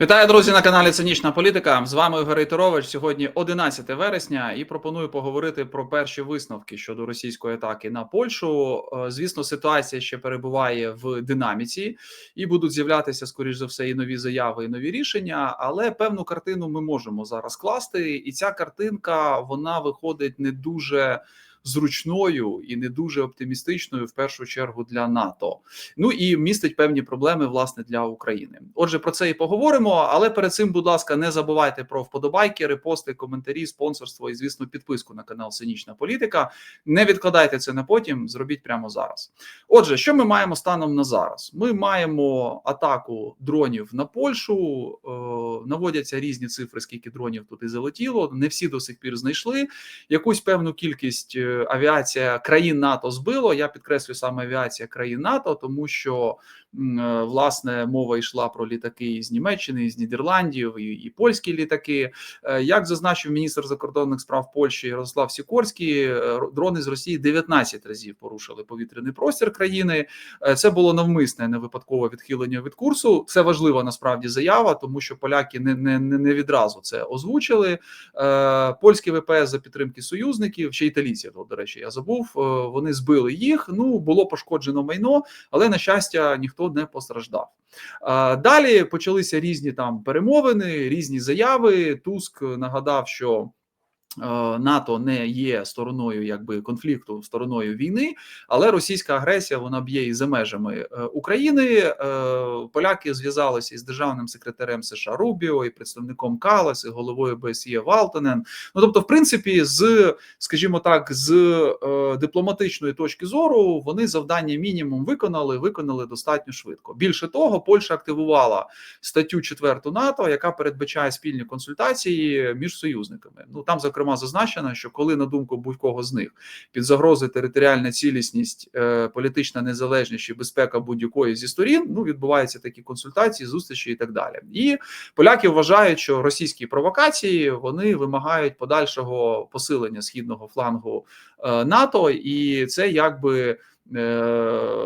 Вітаю, друзі, на каналі Цинічна Політика. З вами Ігор Рейтерович. Сьогодні 11 вересня, і пропоную поговорити про перші висновки щодо російської атаки на Польщу. Е, Звісно, ситуація ще перебуває в динаміці, і будуть з'являтися скоріш за все і нові заяви, і нові рішення. Але певну картину ми можемо зараз скласти, і ця картинка вона виходить не дуже. Зручною і не дуже оптимістичною в першу чергу для НАТО. Ну і містить певні проблеми власне для України. Отже, про це і поговоримо. Але перед цим, будь ласка, не забувайте про вподобайки, репости, коментарі, спонсорство і, звісно, підписку на канал Синічна Політика. Не відкладайте це на потім, зробіть прямо зараз. Отже, що ми маємо станом на зараз? Ми маємо атаку дронів на Польщу. Е, наводяться різні цифри, скільки дронів тут і залетіло. Не всі до сих пір знайшли. Якусь певну кількість е, авіація країн НАТО збило. Я підкреслю саме авіація країн НАТО, тому що власне мова йшла про літаки з Німеччини, з Нідерландів і, і польські літаки. Е, Як зазначив міністр закордонних справ Польщі Ярослав Сікорський, е, дрони з Росії 19 разів порушили повітряний простір країни. Е, Це було навмисне, не випадкове відхилення від курсу. Це важлива насправді заява, тому що поляки не, не, не відразу це озвучили. Е, Польські ВПС за підтримки союзників, ще італійців, от, до речі, я забув. е, Вони збили їх. Ну було пошкоджено майно, але на щастя ніхто не постраждав. Е, Далі почалися різні там перемовини, різні заяви. Туск нагадав, що. Е, НАТО не є стороною якби конфлікту, стороною війни, але російська агресія вона б'є і за межами е, України. Е, Поляки зв'язалися із державним секретарем США Рубіо і представником Калас, і головою БСЄ Валтонен. Ну тобто, в принципі, з скажімо так, з дипломатичної точки зору вони завдання мінімум виконали, виконали достатньо швидко. Більше того, Польща активувала статтю 4 НАТО, яка передбачає спільні консультації між союзниками. Ну там зокрема зазначено, що коли на думку будь-кого з них під загрозою територіальна цілісність, е, політична незалежність і безпека будь-якої зі сторін, ну відбуваються такі консультації, зустрічі і так далі. І поляки вважають, що російські провокації вони вимагають подальшого посилення східного флангу е, НАТО, і це якби. Е,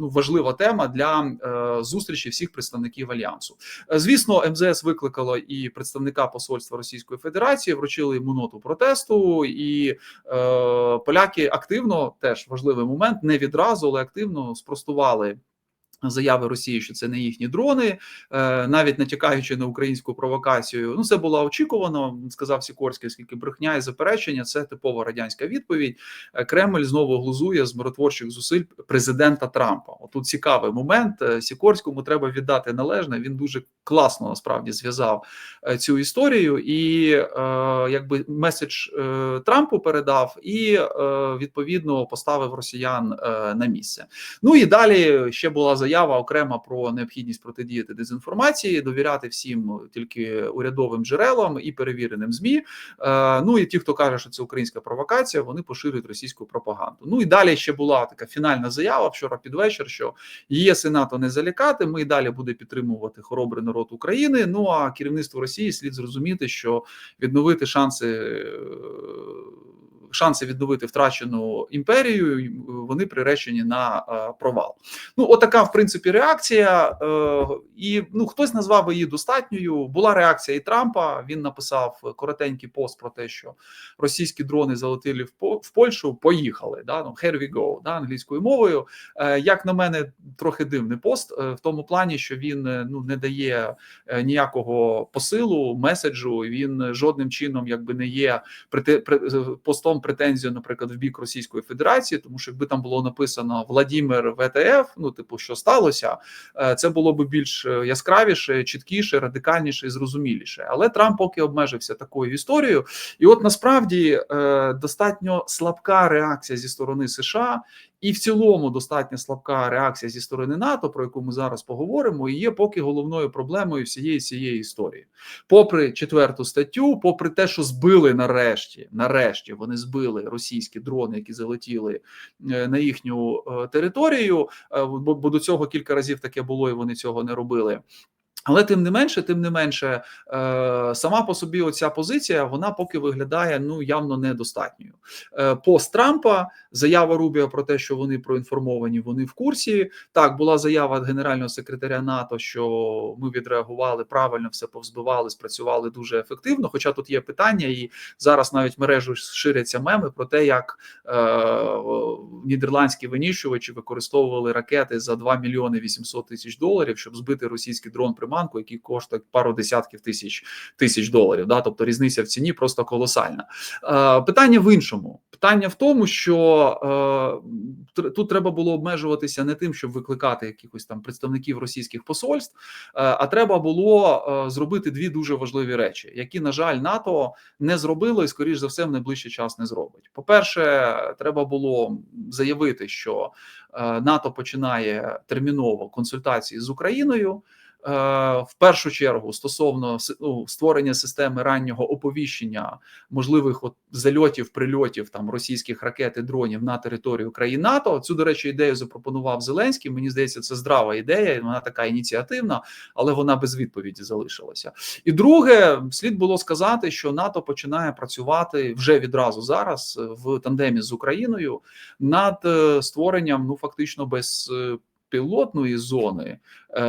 Ну, важлива тема для е, зустрічі всіх представників альянсу. Е, Звісно, МЗС викликало і представника посольства Російської Федерації, вручили йому ноту протесту, і е, поляки активно теж важливий момент, не відразу, але активно спростували. Заяви Росії, що це не їхні дрони, е, навіть натякаючи на українську провокацію. Ну це було очікувано. Сказав Сікорський, оскільки брехня і заперечення це типова радянська відповідь. Е, Кремль знову глузує з миротворчих зусиль президента Трампа. Отут цікавий момент. Е, Сікорському треба віддати належне. Він дуже класно насправді зв'язав цю історію, і якби меседж Трампу передав, і відповідно поставив росіян на місце. Ну і далі ще була заява окрема про необхідність протидіяти дезінформації, довіряти всім тільки урядовим джерелам і перевіреним змі. Е, Ну і ті, хто каже, що це українська провокація, вони поширюють російську пропаганду. Ну і далі ще була така фінальна заява вчора під вечір, що ЄС і НАТО не залякати. Ми і далі буде підтримувати хоробрий народ України. Ну а керівництво Росії слід зрозуміти, що відновити шанси. Е, Шанси відновити втрачену імперію вони приречені на е, провал. Ну, отака, в принципі, реакція. Е, і ну хтось назвав її достатньою. Була реакція і Трампа. Він написав коротенький пост про те, що російські дрони залетіли в, По- Польщу. Поїхали. Да? Ну, here we go, да, англійською мовою. Е, як на мене, трохи дивний пост е, в тому плані, що він е, ну не дає е, ніякого посилу, меседжу. Він жодним чином якби не є прете- е, претензію, наприклад, в бік Російської Федерації, тому що якби там було написано Владімир ВТФ, ну типу, що сталося, е, це було б більш е, яскравіше, чіткіше, радикальніше і зрозуміліше. Але Трамп поки обмежився такою історією, і от насправді е, достатньо слабка реакція зі сторони США. І в цілому достатньо слабка реакція зі сторони НАТО, про яку ми зараз поговоримо, і є поки головною проблемою всієї цієї історії. Попри четверту статтю, попри те, що збили нарешті, нарешті вони збили російські дрони, які залетіли е, на їхню е, територію. е, Бо, бо до цього кілька разів таке було, і вони цього не робили. Але тим не менше, тим не менше, е, сама по собі оця позиція вона поки виглядає ну явно недостатньою. Е, Пост Трампа, заява Рубіо про те, що вони проінформовані, вони в курсі. Так, була заява генерального секретаря НАТО, що ми відреагували правильно, все повзбивали, спрацювали дуже ефективно. Хоча тут є питання, і зараз навіть мережу ширяться меми про те, як е, нідерландські винищувачі використовували ракети за 2 мільйони 800 тисяч доларів, щоб збити російський дрон приманку, який коштує пару десятків тисяч тисяч доларів. Да? Тобто різниця в ціні просто колосальна. Е, питання в іншому. Питання в тому, що е, тут треба було обмежуватися не тим, щоб викликати якихось там представників російських посольств, е, а треба було е, зробити дві дуже важливі речі, які, на жаль, НАТО не зробило і, скоріш за все, в найближчий час не зробить. По перше, треба було заявити, що е, НАТО починає терміново консультації з Україною. Е, в першу чергу стосовно ну, створення системи раннього оповіщення можливих от зальотів, прильотів там російських ракет і дронів на територію країн НАТО. Цю до речі, ідею запропонував Зеленський. Мені здається, це здрава ідея. Вона така ініціативна, але вона без відповіді залишилася. І друге, слід було сказати, що НАТО починає працювати вже відразу зараз в тандемі з Україною над е, створенням ну фактично без е, пілотної зони е,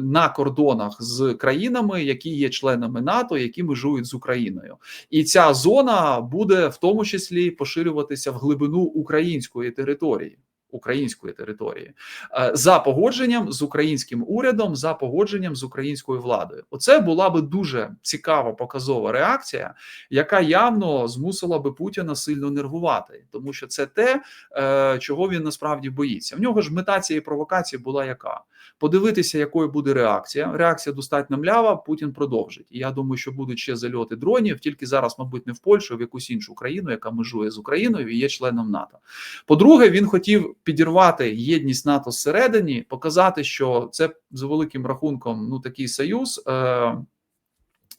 на кордонах з країнами, які є членами НАТО, які межують з Україною, і ця зона буде в тому числі поширюватися в глибину української території. Української території е, за погодженням з українським урядом, за погодженням з українською владою, оце була би дуже цікава показова реакція, яка явно змусила би Путіна сильно нервувати, тому що це те, е, чого він насправді боїться. В нього ж мета цієї провокації була яка подивитися, якою буде реакція. Реакція достатньо млява. Путін продовжить. І я думаю, що будуть ще зальоти дронів, тільки зараз, мабуть, не в Польщу, а в якусь іншу країну, яка межує з Україною і є членом НАТО. По-друге, він хотів підірвати єдність НАТО зсередині, показати, що це за великим рахунком ну такий союз. Е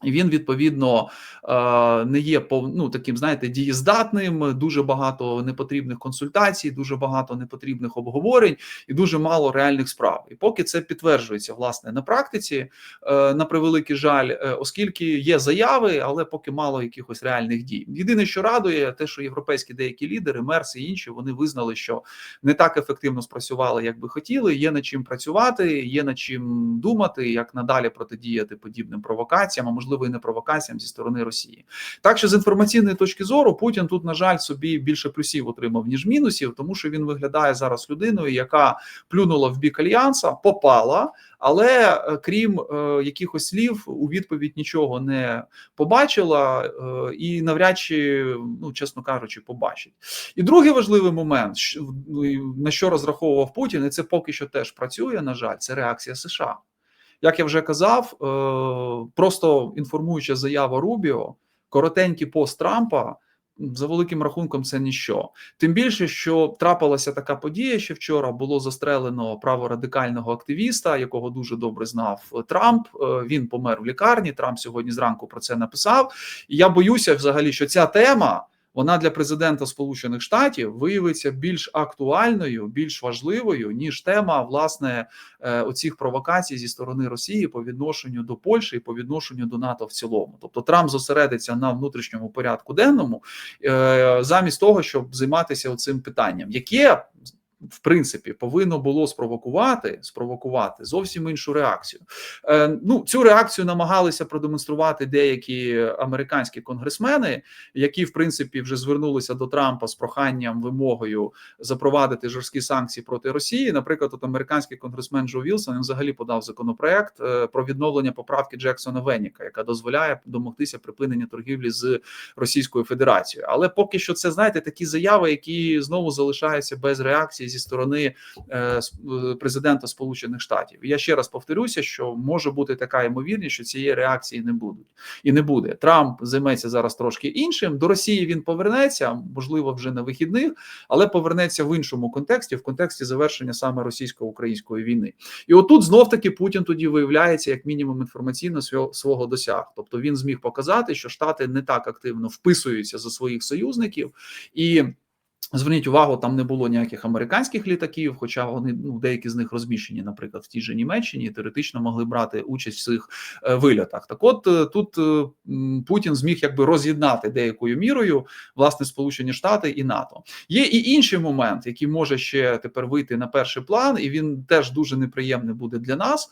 він відповідно е, не є ну, таким, знаєте, дієздатним. Дуже багато непотрібних консультацій, дуже багато непотрібних обговорень і дуже мало реальних справ. І поки це підтверджується власне на практиці, е, на превеликий жаль, е, оскільки є заяви, але поки мало якихось реальних дій. Єдине, що радує, те, що європейські деякі лідери, Мерс і інші, вони визнали, що не так ефективно спрацювали, як би хотіли. Є над чим працювати, є над чим думати, як надалі протидіяти подібним провокаціям. а можливо можливо і не провокаціям зі сторони Росії. Так що з інформаційної точки зору Путін тут, на жаль, собі більше плюсів отримав ніж мінусів, тому що він виглядає зараз людиною, яка плюнула в бік альянса, попала. Але е, крім е, якихось слів, у відповідь нічого не побачила, е, і навряд чи, ну чесно кажучи, побачить. І другий важливий момент, ну, на що розраховував Путін, і це поки що теж працює. На жаль, це реакція США. Як я вже казав, е, просто інформуюча заява Рубіо, коротенький пост Трампа. За великим рахунком, це ніщо. Тим більше, що трапилася така подія, що вчора було застрелено праворадикального активіста, якого дуже добре знав Трамп. Е, він помер в лікарні. Трамп сьогодні зранку про це написав. І я боюся, взагалі, що ця тема вона для президента Сполучених Штатів виявиться більш актуальною, більш важливою ніж тема власне е, оцих провокацій зі сторони Росії по відношенню до Польщі і по відношенню до НАТО в цілому. Тобто Трамп зосередиться на внутрішньому порядку денному е, замість того, щоб займатися цим питанням, яке в принципі повинно було спровокувати спровокувати зовсім іншу реакцію. Е, Ну цю реакцію намагалися продемонструвати деякі американські конгресмени, які в принципі вже звернулися до Трампа з проханням вимогою запровадити жорсткі санкції проти Росії. Наприклад, от американський конгресмен Джо Вілсон він взагалі подав законопроект е, про відновлення поправки Джексона Веніка, яка дозволяє домогтися припинення торгівлі з Російською Федерацією. Але поки що це знаєте такі заяви, які знову залишаються без реакції зі сторони е, е, президента Сполучених Штатів. Я ще раз повторюся, що може бути така ймовірність, що цієї реакції не будуть і не буде. Трамп займеться зараз трошки іншим. До Росії він повернеться, можливо, вже на вихідних, але повернеться в іншому контексті, в контексті завершення саме російсько-української війни. І отут знов таки Путін тоді виявляється як мінімум інформаційно свого досяг. Тобто він зміг показати, що Штати не так активно вписуються за своїх союзників і. Зверніть увагу, там не було ніяких американських літаків, хоча вони ну деякі з них розміщені, наприклад, в тій же Німеччині, теоретично могли брати участь в цих е, вильотах. Так, от е, тут е, Путін зміг якби роз'єднати деякою мірою власне Сполучені Штати і НАТО. Є і інший момент, який може ще тепер вийти на перший план, і він теж дуже неприємний буде для нас,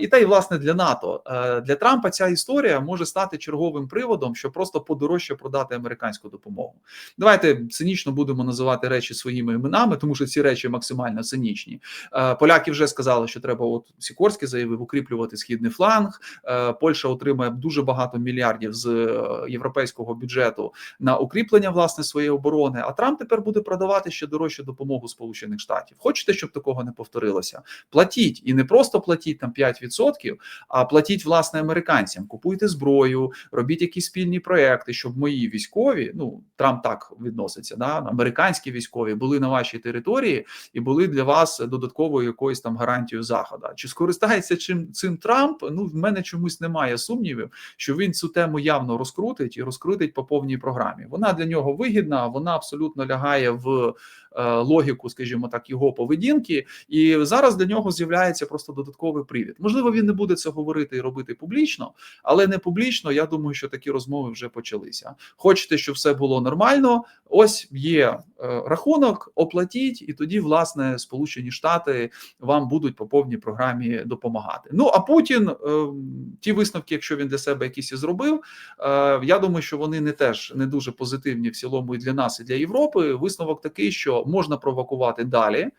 і та й власне для НАТО. Для Трампа ця історія може стати черговим приводом, щоб просто подорожче продати американську допомогу. Давайте цинічно будемо називати речі своїми іменами, тому що ці речі максимально цинічні. Е, Поляки вже сказали, що треба, от Сікорський заявив, укріплювати східний фланг. Е, Польща отримає дуже багато мільярдів з е, європейського бюджету на укріплення власне своєї оборони. А Трамп тепер буде продавати ще дорожчу допомогу Сполучених Штатів. Хочете, щоб такого не повторилося? Платіть і не просто платіть там 5%, а платіть власне американцям. Купуйте зброю, робіть якісь спільні проекти, щоб мої військові, ну Трамп так відноситься, да американські військові були на вашій території і були для вас додатковою якоюсь там гарантією заходу. Чи скористається чим цим Трамп? Ну в мене чомусь немає сумнівів, що він цю тему явно розкрутить і розкрутить по повній програмі. Вона для нього вигідна, вона абсолютно лягає в логіку, скажімо так, його поведінки, і зараз для нього з'являється просто додатковий привід. Можливо, він не буде це говорити і робити публічно, але не публічно. Я думаю, що такі розмови вже почалися. Хочете, щоб все було нормально? Ось є е, рахунок, оплатіть, і тоді, власне, Сполучені Штати вам будуть по повній програмі допомагати. Ну а Путін е, ті висновки, якщо він для себе якісь і зробив, е, я думаю, що вони не теж не дуже позитивні в цілому і для нас, і для Європи. Висновок такий, що можна провокувати далі.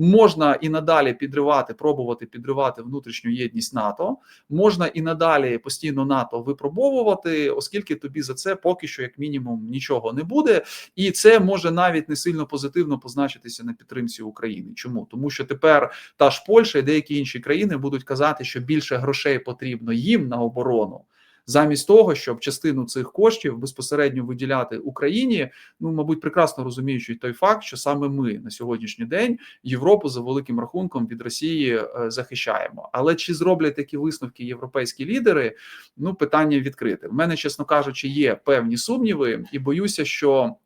Можна і надалі підривати, пробувати підривати внутрішню єдність НАТО. Можна і надалі постійно НАТО випробовувати, оскільки тобі за це поки що, як мінімум, нічого не буде, і це може навіть не сильно позитивно позначитися на підтримці України. Чому тому, що тепер та ж Польща і деякі інші країни будуть казати, що більше грошей потрібно їм на оборону. Замість того, щоб частину цих коштів безпосередньо виділяти Україні, ну мабуть, прекрасно розуміючи той факт, що саме ми на сьогоднішній день Європу за великим рахунком від Росії е, захищаємо. Але чи зроблять такі висновки європейські лідери? Ну питання відкрите. В мене, чесно кажучи, є певні сумніви, і боюся, що.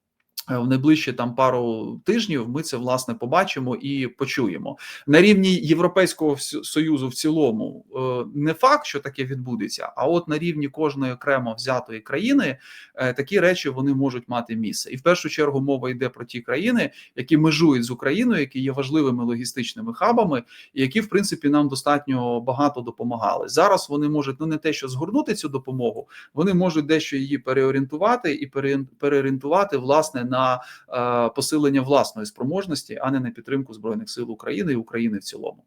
Е, В найближчі там пару тижнів ми це власне побачимо і почуємо на рівні Європейського союзу. В цілому е, не факт, що таке відбудеться, а от на рівні кожної окремо взятої країни е, такі речі вони можуть мати місце. І в першу чергу мова йде про ті країни, які межують з Україною, які є важливими логістичними хабами, і які в принципі нам достатньо багато допомагали. Зараз вони можуть ну не те, що згорнути цю допомогу, вони можуть дещо її переорієнтувати і переорієн- переорієнтувати власне на е, посилення власної спроможності, а не на підтримку збройних сил України і України в цілому.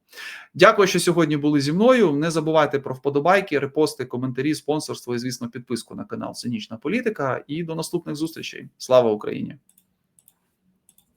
Дякую, що сьогодні були зі мною. Не забувайте про вподобайки, репости, коментарі, спонсорство і звісно підписку на канал Цинічна Політика. І до наступних зустрічей. Слава Україні!